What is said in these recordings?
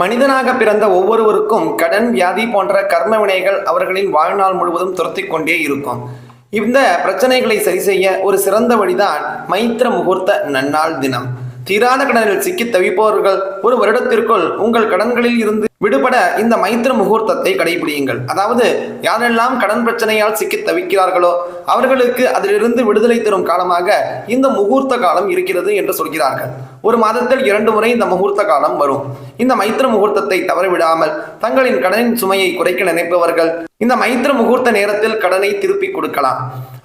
மனிதனாக பிறந்த ஒவ்வொருவருக்கும் கடன் வியாதி போன்ற கர்ம வினைகள் அவர்களின் வாழ்நாள் முழுவதும் துரத்தி கொண்டே இருக்கும். இந்த பிரச்சனைகளை சரி செய்ய ஒரு சிறந்த வழிதான் மைத்திர முகூர்த்த நன்னாள் தினம். தீராத கடனில் சிக்கி தவிப்பவர்கள் ஒரு வருடத்திற்குள் உங்கள் கடன்களில் இருந்து விடுபட இந்த மைத்திர முகூர்த்தத்தை கடைபிடியுங்கள். அதாவது யாரெல்லாம் கடன் பிரச்சனையால் சிக்கி தவிக்கிறார்களோ அவர்களுக்கு அதிலிருந்து விடுதலை தரும் காலமாக இந்த முகூர்த்த காலம் இருக்கிறது என்று சொல்கிறார்கள். ஒரு மாதத்தில் இரண்டு முறை இந்த முகூர்த்த காலம் வரும். இந்த மைத்திர முகூர்த்தத்தை தவறவிடாமல் தங்களின் கடனின் சுமையை குறைக்க நினைப்பவர்கள் இந்த மைத்திர முகூர்த்த நேரத்தில் கடனை திருப்பி கொடுக்கலாம்.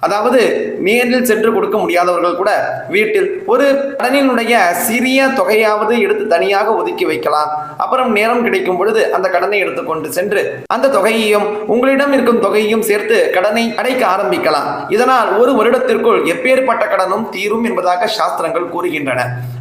அதாவது நேரில் சென்று கொடுக்க முடியாதவர்கள் கூட வீட்டில் ஒரு கடனினுடைய சிறிய தொகையாவது எடுத்து தனியாக ஒதுக்கி வைக்கலாம். அப்புறம் நேரம் கிடைக்கும் பொழுது அந்த கடனை எடுத்துக்கொண்டு சென்று அந்த தொகையையும் உங்களிடம் இருக்கும் தொகையையும் சேர்த்து கடனை அடைக்க ஆரம்பிக்கலாம். இதனால் ஒரு வருடத்திற்குள் எப்பேற்பட்ட கடனும் தீரும் என்பதாக சாஸ்திரங்கள் கூறுகின்றன.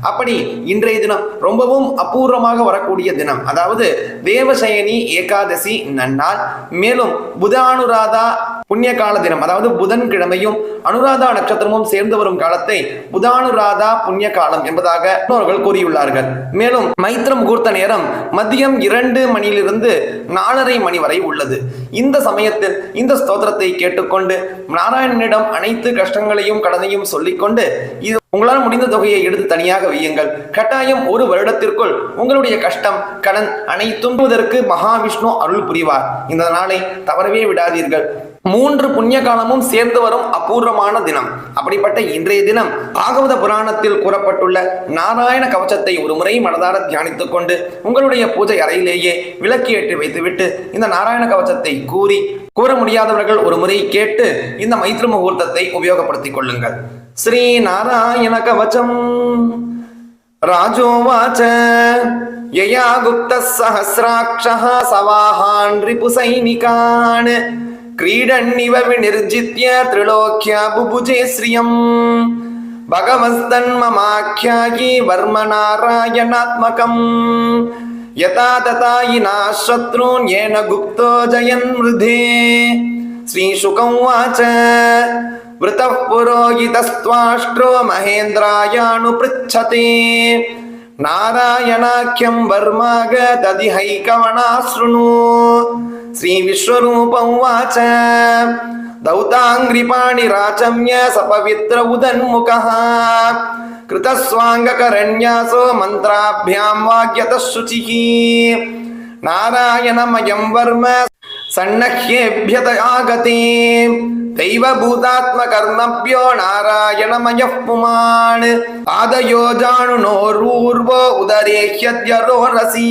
அப்படி இன்றைய தினம் ரொம்பவும் அபூர்வமாக வரக்கூடிய தினம். அதாவது தேவசயனி ஏகாதசி நன்னாள். மேலும் புதானுராதா புண்ணிய கால தினம் அதாவது புதன்கிழமையும் அனுராதா நட்சத்திரமும் சேர்ந்து வரும் காலத்தை புதானுராதா புண்ணிய காலம் என்பதாக முன்னோர்கள் கூறியுள்ளார்கள். மேலும் மைத்திர முகூர்த்த நேரம் மதியம் இரண்டு மணியிலிருந்து நாலரை மணி வரை உள்ளது. இந்த சமயத்தில் இந்த ஸ்தோத்திரத்தை கேட்டுக்கொண்டு நாராயணனிடம் அனைத்து கஷ்டங்களையும் கடனையும் சொல்லிக்கொண்டு இது உங்களால் முடிந்த தொகையை எடுத்து தனியாக வையுங்கள். கட்டாயம் ஒரு வருடத்திற்குள் உங்களுடைய கஷ்டம் கடன் அனைத்தும் மகாவிஷ்ணு அருள் புரிவார். இந்த நாளை தவறவே விடாதீர்கள். மூன்று புண்ணிய காலமும் சேர்ந்து வரும் அபூர்வமான தினம். அப்படிப்பட்ட இன்றைய தினம் பாகவத புராணத்தில் கூறப்பட்டுள்ள நாராயண கவச்சத்தை ஒரு முறை மனதார தியானித்துக் கொண்டு உங்களுடைய பூஜை அறையிலேயே விளக்கு ஏற்றி வைத்துவிட்டு இந்த நாராயண கவச்சத்தை கூறி கூற முடியாதவர்கள் ஒரு முறை கேட்டு இந்த மைத்ர முகூர்த்தத்தை உபயோகப்படுத்திக் கொள்ளுங்கள். ஸ்ரீ நாராயண கவச்சம் ராஜோவாச்ச. யயா குப்த சஹசிராட்சः சவாஹான் ரிபுசைனிகான் क्रीडन्निव विनिर्जित्य त्रिलोक्या बुभुजे श्रियम् भगवस्तन्ममाख्यायि वर्मनारायणात्मकम् यथा तथा यिना शत्रून् येन गुप्तो जयन् मृधे श्रीशुकौवाच वृतः पुरोहितस्त्वाष्ट्रो महेन्द्रायानुपृच्छते नारायणाख्यं वर्मागतदिहैकवणा शृणु श्रीविश्वरूप उवाच दौताङ्घ्रिपाणिराचम्य सपवित्र उदन्मुखः कृतस्वाङ्गकरन्यासो मन्त्राभ्यां वाग्यतः शुचिः नारायणमयं वर्म सन्नह्येभ्यत आगते दैवभूतात्मकर्मभ्यो नारायणमयः पुमान् पादयो जानुनोर्वूर्वो उदरे ह्यद्यरोरसी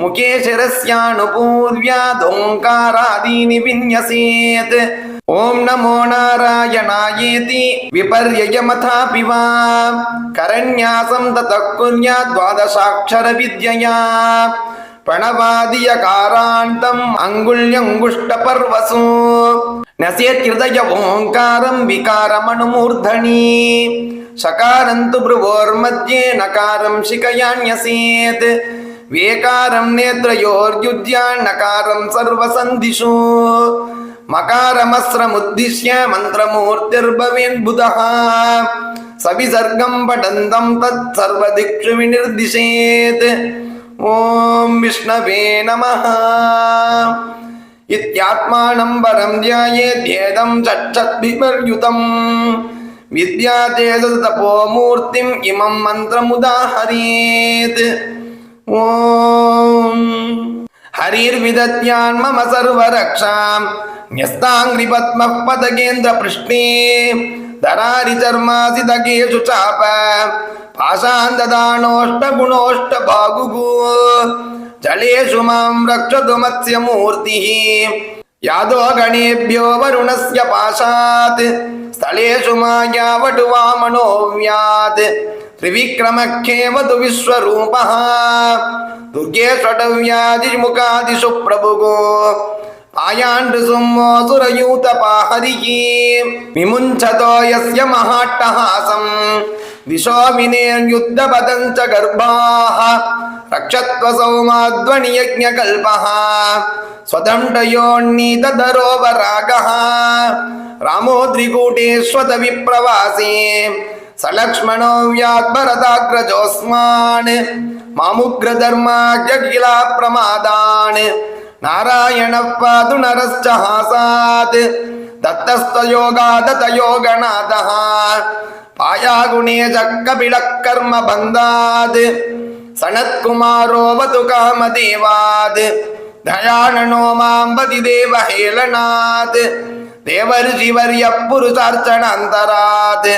मुखे शिरस्यानुपूर्व्यादोङ्कारादीनि विन्यसेत् ॐ नमो नारायणायेति विपर्ययमथापि वा करन्यासं ततः कुर्यात् द्वादशाक्षरविद्यया प्रणवादियकारान्तम् अङ्गुल्यङ्गुष्टपर्वसु नसेत्हृदय ओङ्कारं विकारमनुमूर्धनि शकारन्तु भ्रुवोर्मध्ये नकारं शिखयान्यसेत् वेकारं नेत्रयोर्युज्यान्नकारं सर्वसन्धिषु मकारमस्रमुद्दिश्य मन्त्रमूर्तिर्भवेन्बुधः सविसर्गं पठन्तं तत् सर्वदिक्षु विनिर्दिशेत् ॐ विष्णवे नमः इत्यात्मानं परं ध्यायेद्येदं चक्षद्भिपर्युतम् विद्यातेजतपोमूर्तिम् इमं मन्त्रमुदाहरेत् ॐ हरिर्विदत्यान् मम सर्वरक्षां न्यस्ताङ्घ्रिपद्मः पदकेन्द्रपृष्ठे दरारिचर्मासितकेषु चाप पाशान्ददानोष्टगुणोष्टबाहुगो जलेषु मां रक्षतु मत्स्यमूर्तिः यादो गणेभ्यो वरुणस्य पाशात् स्थलेषु मायावटुवामनो व्यात् त्रिविक्रमख्येवतु विश्वरूपः दुर्गेष्वटव्यादिमुखादिषु प्रभुगो आयाण्डुसुमोऽसुरयूतपाहरिः विमुञ्चतो यस्य महाट्टहासम् दिशो विनेर्युद्धपदं च गर्भाः रक्षत्वसौमाध्वनियज्ञकल्पः स्वदण्डयोन्नीतधरोवरागः रामोद्रिकूटेष्वत विप्रवासे सलक्ष्मणो व्यात्मरदाग्रजोऽस्मान् मामुग्रधर्माज्ञकिलाप्रमादान् नारायणः पातु नरश्च हासात् दत्तस्तयोगादतयोगणादः पायागुणे चक्कबिलः कर्म बन्धात् सनत्कुमारोऽवतु कामदेवात् धयाणनो माम्बति देवहेलनात् देवर्षिवर्यः पुरुषार्चनान्तरात्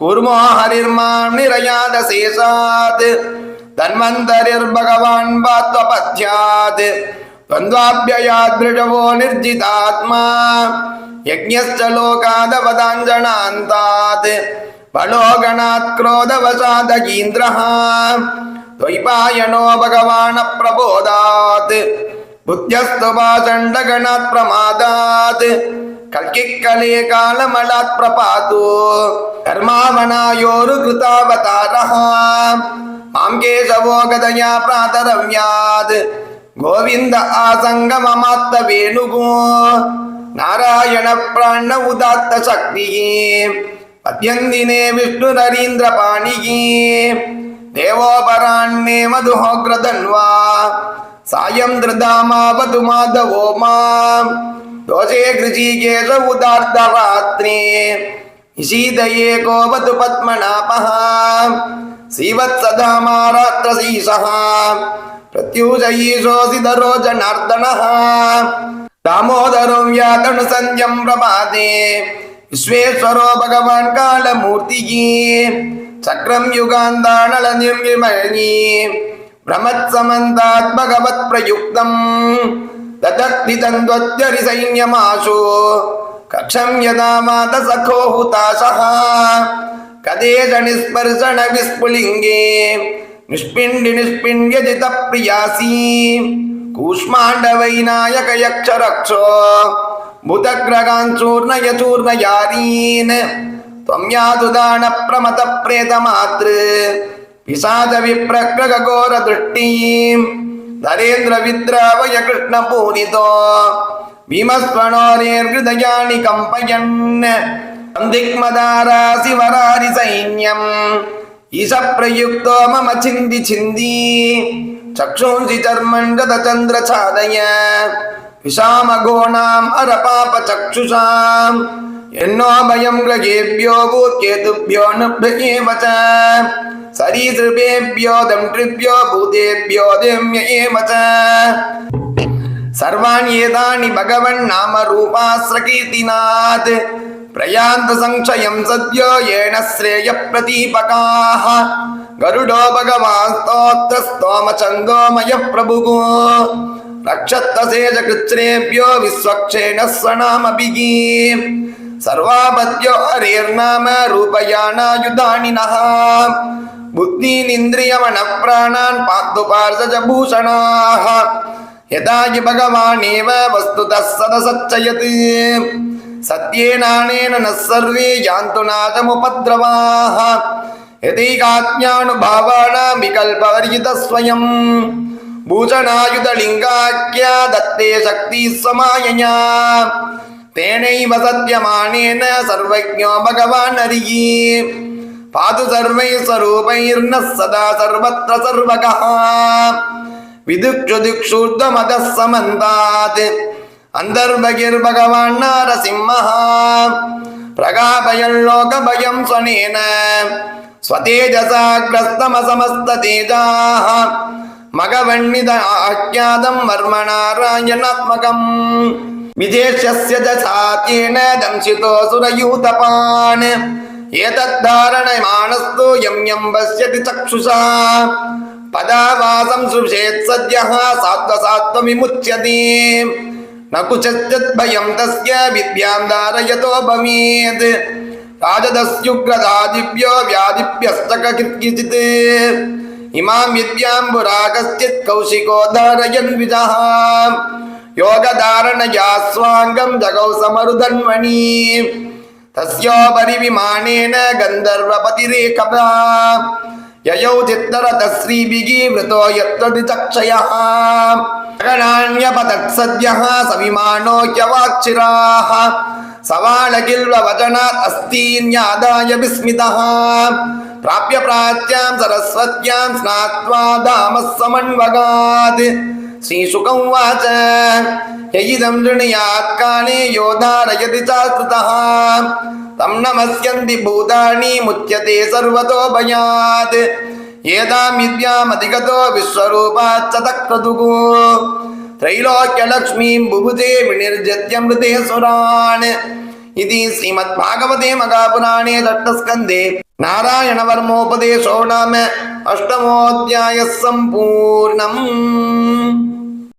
കുർമോഹനിർമാം നിറയാത ശേഷാത് തന്മന്തരിർഭഗവാൻ പാത്വപഥ്യാത് ദ്വന്ദ്വാഭ്യയാദൃഷവോ നിർജിതാത്മാ യജ്ഞശ്ച ലോകാദവതാഞ്ജനാന്താത് ബലോഗണാത് ക്രോധവശാദഗീന്ദ്രഃ ദ്വൈപായണോ ഭഗവാന പ്രബോധാത് ബുദ്ധ്യസ്തു വാചണ്ഡഗണാത് പ്രമാദാത് கல்கிக்கலே காலமலாத் பிரபாது. கர்மாவனாயோரு கிருதாவதாரஹாம் மாம் கேசவோ கதயா பிராதரவ்யாத். கோவிந்த ஆசங்கமமாத்த வேணுகோ. நாராயண பிராண உதாத்த சக்தியே. பத்யந்தினே விஷ்ணு நரீந்திர பாணியே. தேவோபராண்ணே மதுஹோக்ரதன்வா சாயம் திருதாமாவது மாதவோ தோஷே கிருஷிகேஷ உதார்த்தராத்ரே இஷீதயே கோபது பத்மநாபா சீவத் சதா மாராத்திர சீசா பிரத்யூஷயீஷோசிதரோ ஜனார்தனः தாமோதரம் யாதனுசஞ்சம் பிரபாதே. விஸ்வேஸ்வரோ பகவான் காலமூர்த்தியே சக்கரம் யுகாந்தானளநிர்மிமயி பிரமத் சமந்தாத் பகவத் பிரயுக்தம். ददत्ति तन्द्वत्यरिसैन्यमाशु कक्षं यदा मातसखो हुताशः कदेश निस्पर्शन विस्फुलिङ्गे निष्पिण्डि निष्पिण्ड्यजित प्रियासी कूष्माण्डवैनायक நரேந்திர வித்ராவய கிருஷ்ண பூரிதோ விமஸ்வனோரேர்கிருதயாணி கம்பயன். சந்திக்மதாராசி வராரி சைன்யம். ஈச பிரயுக்தோ மம சிந்தி சிந்தி. சக்ஷூன்சி சர்மண்டத சந்திர சாதய. விஷாமகோணாம் அரபாப சக்ஷுஷாம். என்னோ பயம் கிரகேபியோ பூத்கேதுபியோ நுப்யேவச்ச चक्षुंसि चर्मण्डतचन्द्रछादय विषामघोणाम् अरपापचक्षुषाम् यन्नो भयं ग्रहेभ्यो भूत्केतुभ्यो नभ्य एव च सरीसृपेभ्यो दंष्ट्रिभ्यो भूतेभ्यो देम्य एव च सर्वाणि एतानि भगवन्नामरूपास्रकीर्तिनात् प्रयान्तसंक्षयं सद्यो येन श्रेयप्रदीपकाः गरुडो भगवान् स्तोत्रस्तोमचङ्गोमयः प्रभुः रक्षत्तसेजकृच्छ्रेभ्यो विश्वक्षेणः स्वनामभिः सर्वापद्यो हरेर्नाम रूपयानायुधानि नः बुद्धीनिन्द्रियमनप्राणान् पातु पार्षजभूषणाः यदा हि भगवानेव वस्तुतः सदसच्चयत् सत्येनानेन नः सर्वे यान्तु नाशमुपद्रवाः यदैकाज्ञानुभावाणां विकल्पवर्जितः स्वयम् भूषणायुधलिङ्गाख्या दत्ते शक्तिः समायया तेनैव सत्यमानेन सर्वज्ञो भगवान् हरिः பாது சர்வை ஸ்வரூபைர்ன சதா சர்வத்திர சர்வகா விதுக்ஷு திக்ஷூர்த மத சமந்தாத். அந்தர்பகிர் பகவான் நாரசிம்மஹ. பிரகாபயல் லோக பயம் ஸ்வனேன ஸ்வதேஜசா மகவண்ணித ஆக்யாதம் வர்ம நாராயணாத்மகம் சாத்தியேன தம்சிதோ சுரயூதபான். एतद्धारणमाणस्तु यं यं पश्यति चक्षुषा पदावासं सृषेत् सद्यः सात्वसात्वविमुच्यते न कुचचिद्भयं तस्य विद्यां धारयतो भवेत् राजदस्युग्रदादिभ्यो व्याधिभ्यश्च किञ्चित् इमां विद्यां पुरा कश्चित् कौशिको धारयन् विजः योगधारणया स्वाङ्गं जगौ समरुधन्वणी तस्योपरि विमानेन गन्धर्वपतिरेकपा ययौ चित्तरतश्रीभिः वृतो यत्त्वदिचक्षयः गणान्यपतत्सद्यः सविमानो ह्यवाक्षिराः सवालकिल्ववचनात् अस्तीन्यादाय विस्मितः प्राप्य प्राच्यां सरस्वत्यां स्नात्वा धामः समन्वगात् श्रीशुकं वाच ययिदं नृणयात् काले यो धारयति चास्तुतः तं नमस्यन्ति भूतानि मुच्यते सर्वतो भयात् एतां विद्यामधिगतो विश्वरूपात् सतक्रतुः त्रैलोक्यलक्ष्मीं बुभुते विनिर्जत्यमृते सुरान् इति श्रीमद्भागवते महापुराणे दट्टस्कन्धे नारायणवर्मोपदेशो नाम अष्टमोऽध्यायः सम्पूर्णम्